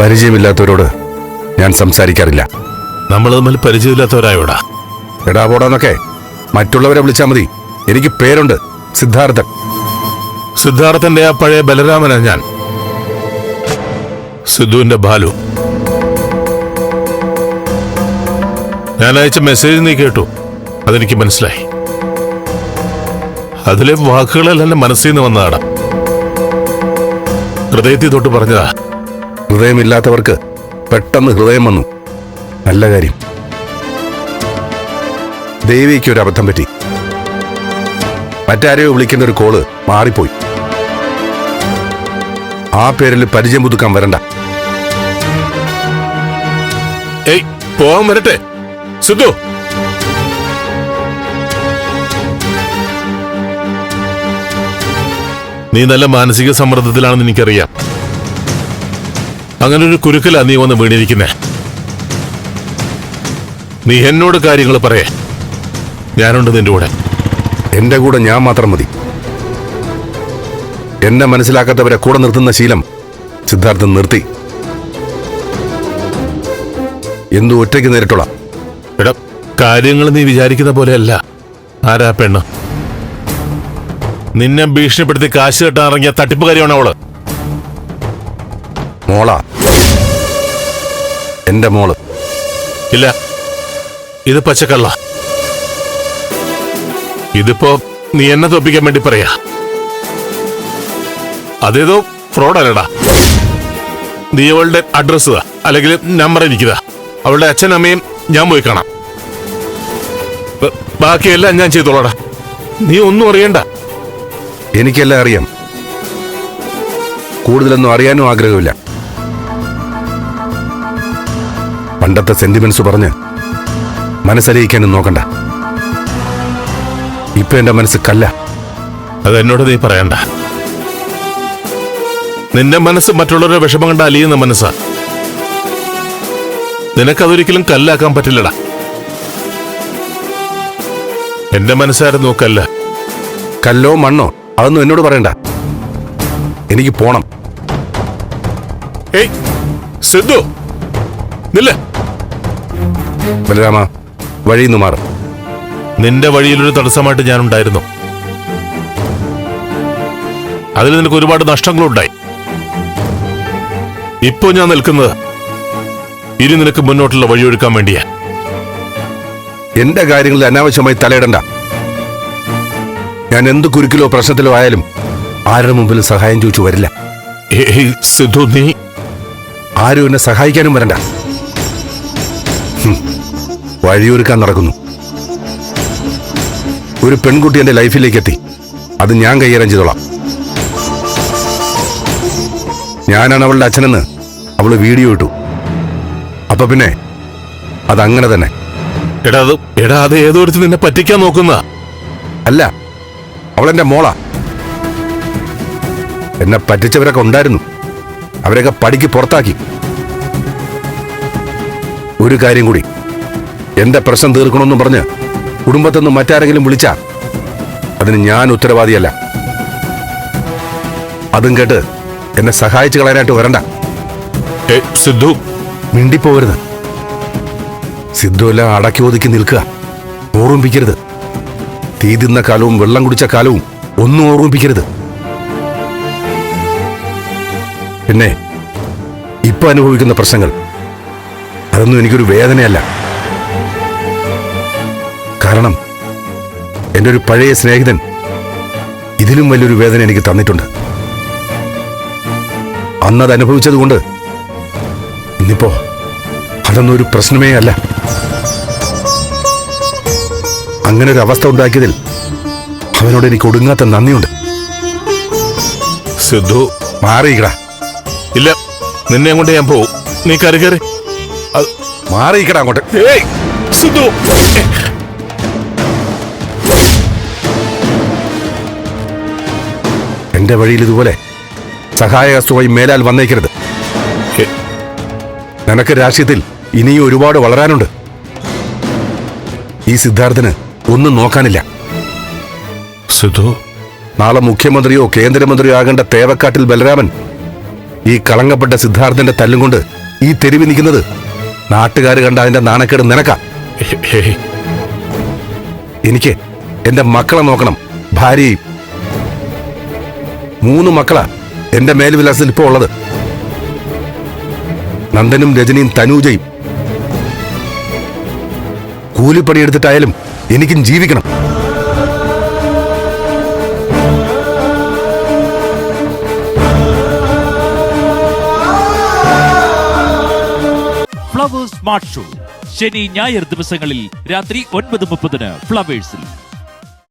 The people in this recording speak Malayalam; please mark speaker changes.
Speaker 1: പരിചയമില്ലാത്തവരോട് ഞാൻ സംസാരിക്കാറില്ല.
Speaker 2: നമ്മൾ തമ്മിൽ പരിചയമില്ലാത്തവരായോടാ?
Speaker 1: എടാ പോടാന്നൊക്കെ. മറ്റുള്ളവരെ വിളിച്ചാൽ മതി. എനിക്ക് പേരുണ്ട് സിദ്ധാർത്ഥൻ.
Speaker 2: സിദ്ധാർത്ഥന്റെ ആ പഴയ ബലരാമനാ ഞാൻ. സിദ്ധുവിന്റെ ബാലു. ഞാൻ അയച്ച മെസ്സേജ് നീ കേട്ടു. അതെനിക്ക് മനസ്സിലായി. അതിലെ വാക്കുകളെല്ലാം മനസ്സിൽ നിന്ന് വന്നതാണ് ഹൃദയത്തിൽ തൊട്ട് പറഞ്ഞതാ.
Speaker 1: ഹൃദയമില്ലാത്തവർക്ക് പെട്ടെന്ന് ഹൃദയം വന്നു. നല്ല കാര്യം. ദേവിക്ക് ഒരു അബദ്ധം പറ്റി. മറ്റാരെയോ വിളിക്കുന്ന ഒരു കോൾ മാറിപ്പോയി. ആ പേരിൽ പരിചയം പുതുക്കാൻ വരണ്ട.
Speaker 2: ഏയ് പോവാൻ വരട്ടെ. സിദ്ധു. നീ നല്ല മാനസിക സമ്മർദ്ദത്തിലാണെന്ന് എനിക്കറിയാം. അങ്ങനെ ഒരു കുരുക്കലാ നീ വന്ന് വീണിരിക്കുന്നേ. നീ എന്നോട് കാര്യങ്ങൾ പറയേ. ഞാനുണ്ട് നിന്റെ കൂടെ.
Speaker 1: എന്റെ കൂടെ ഞാൻ മാത്രം മതി. എന്നെ മനസ്സിലാക്കാത്തവരെ കൂടെ നിർത്തുന്ന ശീലം സിദ്ധാർത്ഥൻ നിർത്തി. എന്തു ഒറ്റയ്ക്ക് നേരിട്ടോളാം.
Speaker 2: എടാ കാര്യങ്ങൾ നീ വിചാരിക്കുന്ന പോലെയല്ല. ആരാ പെണ്ണ്? നിന്നെ ഭീഷണിപ്പെടുത്തി കാശ് കെട്ടാൻ ഇറങ്ങിയ തട്ടിപ്പുകാരിയാണ് അവൾ
Speaker 1: മോളാ. എന്റെ മോൾ.
Speaker 2: ഇല്ല. ഇത് പച്ചക്കള്ള. ഇതിപ്പോ നീ എന്നെ തോപ്പിക്കാൻ വേണ്ടി പറയാ. അതേതോ ഫ്രോഡല്ലടാ നീ അവളുടെ അഡ്രസ് അല്ലെങ്കിൽ നമ്പർ എനിക്കതാ. അവളുടെ അച്ഛൻ അമ്മയും ഞാൻ പോയി കാണാം. ബാക്കിയെല്ലാം ഞാൻ ചെയ്തോളടാ. നീ ഒന്നും അറിയണ്ട.
Speaker 1: എനിക്കെല്ലാം അറിയാം. കൂടുതലൊന്നും അറിയാനും ആഗ്രഹമില്ല. പണ്ടത്തെ സെന്റിമെന്റ്സ് പറഞ്ഞ് മനസ്സലിയിക്കാനും നോക്കണ്ട. ഇപ്പൊ എന്റെ മനസ്സ് കല്ല.
Speaker 2: അത് എന്നോട് നീ പറയണ്ട. നിന്റെ മനസ്സ് മറ്റുള്ളവരുടെ വിഷമം കണ്ട് അലിയുന്ന മനസ്സാ. നിനക്കതൊരിക്കലും കല്ലാക്കാൻ പറ്റില്ലടാ. എന്റെ മനസ്സായിരുന്നു കല്ല്.
Speaker 1: കല്ലോ മണ്ണോ? അതൊന്നും എന്നോട് പറയണ്ട. എനിക്ക് പോണം.
Speaker 2: ഏയ് സിദ്ധു. നില്ല.
Speaker 1: ബലരാമ വഴിന്ന് മാറും.
Speaker 2: നിന്റെ വഴിയിലൊരു തടസ്സമായിട്ട് ഞാനുണ്ടായിരുന്നു. അതിൽ നിനക്ക് ഒരുപാട് നഷ്ടങ്ങളുണ്ടായി. ഇപ്പോ ഞാൻ നിൽക്കുന്നത് ഇനി നിനക്ക് മുന്നോട്ടുള്ള വഴിയൊരുക്കാൻ വേണ്ടിയാ.
Speaker 1: എന്റെ കാര്യങ്ങളിൽ അനാവശ്യമായി തലയിടണ്ട. ഞാൻ എന്ത് കുരുക്കിലോ പ്രശ്നത്തിലോ ആയാലും ആരുടെ മുമ്പിൽ സഹായം ചോദിച്ചു വരില്ല.
Speaker 2: സിദ്ധു നീ
Speaker 1: ആരും എന്നെ സഹായിക്കാനും വരണ്ട. വഴിയൊരുക്കാൻ നടക്കുന്നു. ഒരു പെൺകുട്ടി എന്റെ ലൈഫിലേക്ക് എത്തി അത് ഞാൻ കൈകാര്യം ചെയ്തോളാം. ഞാനാണ് അവളുടെ അച്ഛനെന്ന് അവൾ വീഡിയോ ഇട്ടു. അപ്പൊ പിന്നെ അതങ്ങനെ തന്നെ.
Speaker 2: എടാ അത് എടാ അത് ഏതോരുത്ത് നിന്നെ പറ്റിക്കാൻ നോക്കുന്ന.
Speaker 1: അല്ല അവളെന്റെ മോളാ. എന്നെ പറ്റിച്ചവരൊക്കെ ഉണ്ടായിരുന്നു. അവരൊക്കെ പടിക്ക് പുറത്താക്കി. ഒരു കാര്യം കൂടി. എന്റെ പ്രശ്നം തീർക്കണമെന്നും പറഞ്ഞ് കുടുംബത്തിൽ മറ്റാരെങ്കിലും വിളിച്ചാ? അതിന് ഞാൻ ഉത്തരവാദിയല്ല. അതും കേട്ട് എന്നെ സഹായിച്ചു കളയാനായിട്ട് വരണ്ട.
Speaker 2: സിദ്ധു.
Speaker 1: മിണ്ടിപ്പോവരുത്. സിദ്ധു എല്ലാം അടക്കി ഒതുക്കി നിൽക്കുക. ഓർമ്മിപ്പിക്കരുത്. തീ തിന്ന കാലവും വെള്ളം കുടിച്ച കാലവും ഒന്നും ഓർമ്മിപ്പിക്കരുത്. പിന്നെ ഇപ്പൊ അനുഭവിക്കുന്ന പ്രശ്നങ്ങൾ. അതൊന്നും എനിക്കൊരു വേദനയല്ല. കാരണം എന്റെ ഒരു പഴയ സ്നേഹിതൻ ഇതിലും വലിയൊരു വേദന എനിക്ക് തന്നിട്ടുണ്ട്. അന്നത് അനുഭവിച്ചതുകൊണ്ട് ഇന്നിപ്പോ അതൊന്നും ഒരു പ്രശ്നമേ അല്ല. അങ്ങനെ ഒരു അവസ്ഥ ഉണ്ടാക്കിയതിൽ അവനോട് എനിക്ക് ഒടുങ്ങാത്ത നന്ദിയുണ്ട്.
Speaker 2: സിദ്ധു
Speaker 1: മാറിയിക്കടാ
Speaker 2: ഇല്ല നിന്നെ കൊണ്ട് ഞാൻ പോവും. നീ കരുകറി
Speaker 1: മാറിയിക്കടാ അങ്ങോട്ട്.
Speaker 2: ഏയ് സിദ്ധു!
Speaker 1: എന്റെ വഴിയിൽ ഇതുപോലെ സഹായഹസ്തമായി മേലാൽ വന്നേക്കരുത്. നിനക്ക് രാഷ്ട്രീയത്തിൽ ഇനിയും ഒരുപാട് വളരാനുണ്ട്. ഈ സിദ്ധാർത്ഥന് ഒന്നും നോക്കാനില്ല.
Speaker 2: സിദ്ധു.
Speaker 1: നാളെ മുഖ്യമന്ത്രിയോ കേന്ദ്രമന്ത്രിയോ ആകേണ്ട തേവക്കാട്ടിൽ ബലരാമൻ ഈ കളങ്കപ്പെട്ട സിദ്ധാർത്ഥന്റെ തല്ലും കൊണ്ട് ഈ തെരുവി നിൽക്കുന്നത് നാട്ടുകാർ കണ്ട അതിന്റെ നാണക്കേട് നിനക്കാ. എനിക്ക് എന്റെ മക്കളെ നോക്കണം ഭാര്യയും മൂന്ന് മക്കളാ എന്റെ മേൽവിലാസത്തിൽ ഇപ്പോ ഉള്ളത്. നന്ദനും രജനിയും തനൂജയും. കൂലിപ്പണിയെടുത്തിട്ടായാലും എനിക്കും ജീവിക്കണം.
Speaker 3: ഫ്ലവേഴ്സ് സ്മാർട്ട് ഷോ ശനി ഞായർ ദിവസങ്ങളിൽ രാത്രി ഒൻപത് മുപ്പതിന് ഫ്ലവേഴ്സിൽ